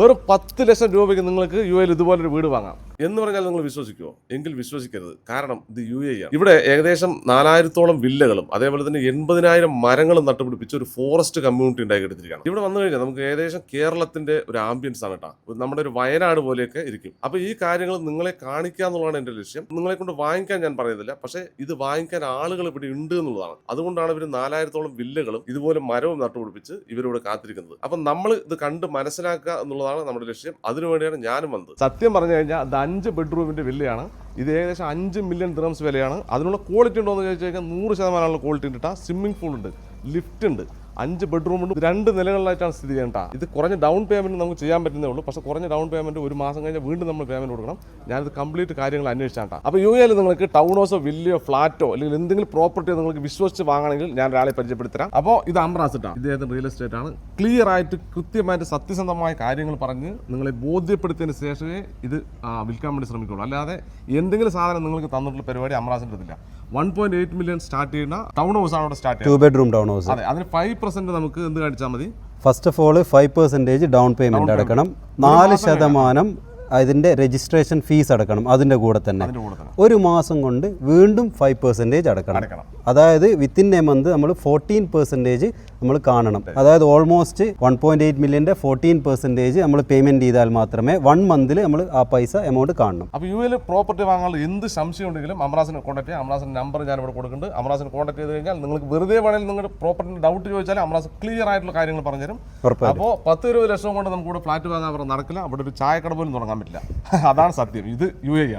വെറും പത്ത് ലക്ഷം രൂപയ്ക്ക് നിങ്ങൾക്ക് യു എയിൽ ഇതുപോലൊരു വീട് വാങ്ങാം. എന്ന് പറഞ്ഞാൽ നിങ്ങൾ വിശ്വസിക്കുമോ എങ്കിൽ വിശ്വസിക്കരുത്. കാരണം ഇത് യു എ ആണ്. ഇവിടെ ഏകദേശം നാലായിരത്തോളം വില്ലകളും അതേപോലെ തന്നെ എൺപതിനായിരം മരങ്ങളും നട്ടുപിടിപ്പിച്ച് ഒരു ഫോറസ്റ്റ് കമ്മ്യൂണിറ്റി ഉണ്ടാക്കിയെടുത്തിരിക്കുകയാണ് ഇവിടെ വന്നു കഴിഞ്ഞാൽ നമുക്ക് ഏകദേശം കേരളത്തിന്റെ ഒരു ആംബിയൻസ് ആണ് കേട്ടോ. നമ്മുടെ ഒരു വയനാട് പോലെയൊക്കെ ഇരിക്കും. അപ്പൊ ഈ കാര്യങ്ങൾ നിങ്ങളെ കാണിക്കുക എന്നുള്ളതാണ് എന്റെ ലക്ഷ്യം. നിങ്ങളെ കൊണ്ട് വാങ്ങിക്കാൻ ഞാൻ പറയുന്നില്ല. പക്ഷേ ഇത് വാങ്ങിക്കാൻ ആളുകൾ ഇവിടെ ഉണ്ട് എന്നുള്ളതാണ്. അതുകൊണ്ടാണ് ഇവർ നാലായിരത്തോളം വില്ലകളും ഇതുപോലെ മരവും നട്ടുപിടിപ്പിച്ച് ഇവരിവിടെ കാത്തിരിക്കുന്നത്. അപ്പൊ നമ്മൾ ഇത് കണ്ട് മനസ്സിലാക്കുക എന്നുള്ളതാണ് നമ്മുടെ ലക്ഷ്യം. അതിനുവേണ്ടിയാണ് ഞാനും വന്നത്. സത്യം പറഞ്ഞു കഴിഞ്ഞാൽ അഞ്ച് ബെഡ്റൂമിന്റെ വില്ലയാണ് ഇത് ഏകദേശം അഞ്ച് മില്യൺ ദ്രംസ് വിലയാണ്. അതിനുള്ള ക്വാളിറ്റി ഉണ്ടോ എന്ന് ചോദിച്ചു കഴിഞ്ഞാൽ നൂറ് ശതമാനമുള്ള ക്വാളിറ്റി ഉണ്ട് കേട്ടോ സ്വിമ്മിംഗ് പൂൾ ഉണ്ട് ലിഫ്റ്റ് ഉണ്ട്. അഞ്ച് ബെഡ്റൂം ഉണ്ട്. രണ്ട് നിലകളിലായിട്ടാണ് സ്ഥിതി ചെയ്യേണ്ട ഇത് കുറഞ്ഞ ഡൗൺ പേയ്മെന്റ് നമുക്ക് ചെയ്യാൻ പറ്റുന്നേ ഉള്ളൂ. പക്ഷേ കുറഞ്ഞ ഡൗൺ പേയ്മെന്റ് ഒരു മാസം കഴിഞ്ഞാൽ വീണ്ടും നമ്മൾ പേയ്മെന്റ് കൊടുക്കണം. ഞാനത് കംപ്ലീറ്റ് കാര്യങ്ങൾ അന്വേഷിച്ചാട്ടാ അപ്പോൾ യു എയിൽ നിങ്ങൾക്ക് ടൗൺ ഹൗസോ വില്ലയോ ഫ്ലാറ്റോ അല്ലെങ്കിൽ എന്തെങ്കിലും പ്രോപ്പർട്ടിയോ നിങ്ങൾക്ക് വിശ്വസിച്ച് വാങ്ങണമെങ്കിൽ ഞാൻ ഒരാളെ പരിചയപ്പെടുത്തരാം അപ്പോൾ ഇത് അംബ്രാസിട്ടാണ് ഇദ്ദേഹത്തിന് റിയൽ എസ്റ്റേറ്റ് ആണ്? ക്ലിയർ ആയിട്ട് കൃത്യമായിട്ട് സത്യസന്ധമായ കാര്യങ്ങൾ പറഞ്ഞ് നിങ്ങളെ ബോധ്യപ്പെടുത്തിയതിന് ശേഷമേ ഇത് വിൽക്കാൻ വേണ്ടി ശ്രമിക്കുള്ളൂ. അല്ലാതെ എന്തെങ്കിലും സാധനം നിങ്ങൾക്ക് തന്നിട്ടുള്ള പരിപാടി അമ്രാസിന്റെ ഇതില്ല one point eight million start ചെയ്യുന്ന ടൗൺ ഹൗസ് ആണ് അവിടെ സ്റ്റാർട്ട് ചെയ്യുന്നത്. ടു ബെഡ്റൂം ടൗൺ ഹൗസ് അതെ അതിന് ഫൈവ് പെർസെന്റ് നമുക്ക് എന്ത് കാണിച്ചാൽ മതി? First of all five percentage down payment അടക്കണം. നാല് ശതമാനം അതിന്റെ രജിസ്ട്രേഷൻ ഫീസ് അടക്കണം അതിന്റെ കൂടെ തന്നെ. അതിന്റെ കൂടെ തന്നെ. ഒരു മാസം കൊണ്ട് വീണ്ടും ഫൈവ് പെർസെന്റേജ് അടക്കണം. അതായത് വിത്തിൻ എ മന്ത് നമ്മൾ ഫോർട്ടീൻ പെർസെന്റേജ് നമ്മൾ കാണണം. അതായത് ഓൾമോസ്റ്റ് വൺ പോയിന്റ് എയ്റ്റ് മില്യന്റെ ഫോർട്ടീൻ പെർസെന്റേജ് നമ്മൾ പേയ്മെന്റ് ചെയ്താൽ മാത്രമേ വൺ മന്തിൽ നമ്മൾ ആ പൈസ എമൗണ്ട് കാണണം. അപ്പോൾ യു എൽ പ്രോപ്പർട്ടി വാങ്ങാനുള്ള എന്ത് സംശയം ഉണ്ടെങ്കിലും അമറാസിനെ കോൺടാക്ട് ചെയ്യാം. അമറാസിന്റെ നമ്പർ ഞാൻ ഇവിടെ കൊടുക്കുന്നുണ്ട്. അമറാസിന് കോൺടാക്ട് ചെയ്ത് കഴിഞ്ഞാൽ നിങ്ങൾക്ക് വെറുതെ വേണമെങ്കിൽ നിങ്ങളുടെ പ്രോപ്പർട്ടിന്റെ ഡൗട്ട് ചോദിച്ചാൽ അമറാസ് ക്ലിയർ ആയിട്ടുള്ള കാര്യങ്ങൾ പറഞ്ഞുതരും തരും. അപ്പോൾ പത്ത് ഇരുപത് ലക്ഷം കൊണ്ട് നമുക്ക് ഇവിടെ ഫ്ലാറ്റ് വാങ്ങാൻ നടക്കില്ല. അവിടെ ഒരു ചായക്കട പോലും തുടങ്ങാൻ പറ്റില്ല. അതാണ് സത്യം. ഇത് യു എ ആണ്